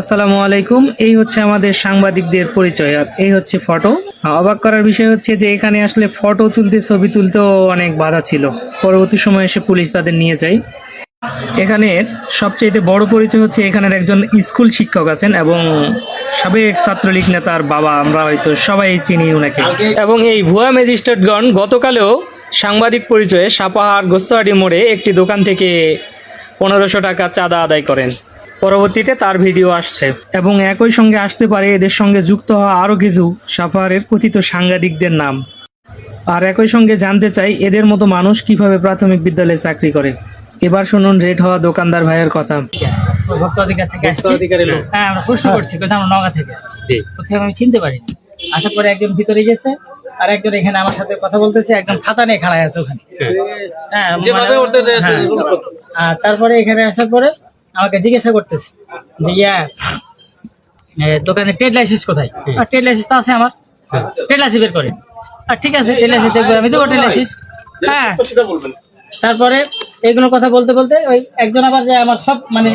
আসসালামু আলাইকুম। এই হচ্ছে আমাদের সাংবাদিকদের পরিচয়, আর এই হচ্ছে ফটো। অবাক করার বিষয় হচ্ছে যে এখানে আসলে ফটো তুলতে, ছবি তুলতেও অনেক বাধা ছিল। পরবর্তী সময়ে এসে পুলিশ তাদের নিয়ে যায়। এখানের সবচেয়ে বড় পরিচয় হচ্ছে এখানের একজন স্কুল শিক্ষক আছেন এবং সাবেক ছাত্রলীগ নেতার বাবা, আমরা হয়তো সবাই চিনি ওনাকে এবং এই ভুয়া ম্যাজিস্ট্রেটগণ গতকালেও সাংবাদিক পরিচয়ে সাপাহার গোস্তহাটি মোড়ে একটি দোকান থেকে পনেরোশো টাকা চাঁদা আদায় করেন। পরবর্তীতে তার ভিডিও আসছে। এবং একই সঙ্গে আসতে পারে এদের সঙ্গে যুক্ত হওয়া আরও কিছু সাফারের কথিত সাংবাদিকদের নাম। আর একই সঙ্গে জানতে চাই এদের মতো মানুষ কীভাবে প্রাথমিক বিদ্যালয়ে চাকরি করে? এবার শুনুন রেট হওয়া দোকানদার ভাইয়ের কথা। হ্যাঁ আমরা প্রশ্ন করছি কোথাও আমরা নগা থেকে আসছি? কোথাও আমি চিনতে পারিনি। আসার পরে একজন ভিতরে গেছে আর একজন এখানে আমার সাথে কথা বলতেছে একজন খাতা নিয়ে খাড়ায় আছে ওখানে। হ্যাঁ। যেভাবে মানে- হ্যাঁ। তারপরে এখানে আসার পরে আমাকে জিজ্ঞাসা করতেছে যে ইয়া দোকানে ট্রেড লাইসেন্স কোথায়? আর ট্রেড লাইসেন্স তো আছে আমার। ট্রেড লাইসেন্স বের করে আর ঠিক আছে ট্রেড লাইসেন্স দেখব আমি দেবো ট্রেড লাইসেন্স হ্যাঁ। তারপরে এইগুলো কথা বলতে বলতে ওই একজন আবার যে আমার সব মানে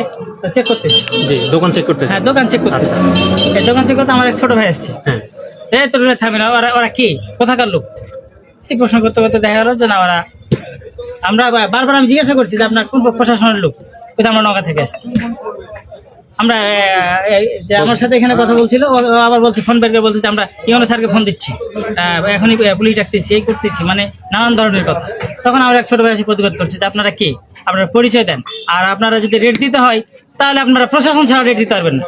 চেক করতেছে। জি দোকান চেক করতেছে। হ্যাঁ দোকান চেক করতেছে। এই দোকান চেক করতে আমার এক ছোট ভাই আসছে। হ্যাঁ। এই তোর থামে না ওরা ওরা কি? কোথাকার লোক? এই প্রশ্ন করতে করতে দেখা গেল যে না ওরা আমরা বারবার আমি জিজ্ঞাসা করছি যে আপনার কোন প্রশাসনের লোক? আমরা নগা থেকে আসছি। আমরা যে আমার সাথে এখানে কথা বলছিল আবার বলছে ফোন বের করে বলছে যে আমরা ইউনো স্যারকে ফোন দিচ্ছি। এখনই পুলিশ ডাকতেছি এই করতেছি মানে নানান ধরনের কথা। তখন আমরা এক ছোট ভাই এসে প্রতিবাদ করছি যে আপনারা কে? আপনারা পরিচয় দেন। আর আপনারা যদি রেট দিতে হয় তাহলে আপনারা প্রশাসন ছাড়া রেট দিতে পারবেন না।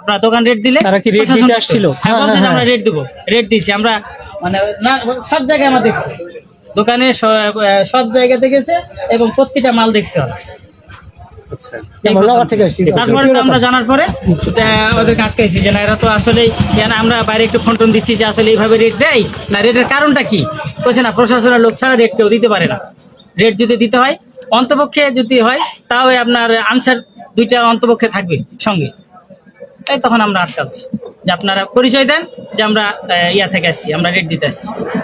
আপনারা দোকান রেট দিলে তারা কি দিতে আসছিল? হ্যাঁ বলছে আমরা রেট দেবো। রেট দিচ্ছি আমরা মানে না সব জায়গায় আমরা দেখছি। দোকানে সব জায়গাতে গেছে এবং প্রত্যেকটা মাল দেখছে ওরা। আচ্ছা। তারপরে তো আমরা জানার পরে ওদেরকে আটকাইছি যে না এরা তো আসলে আমরা বাইরে একটু ফোন টোন দিচ্ছি যে আসলে এইভাবে রেট দেয়? না রেটের কারণটা কি? বলছে না প্রশাসনের লোক ছাড়া রেট কেউ দিতে পারে না। রেট যদি দিতে হয় অন্তপক্ষে যদি হয় তাও আপনার আনসার দুইটা অন্তপক্ষে থাকবে সঙ্গে। এই তখন আমরা আটকাচ্ছি। যে আপনারা পরিচয় দেন যে আমরা আহ, ইয়া থেকে আসছি আমরা রেট দিতে আসছি।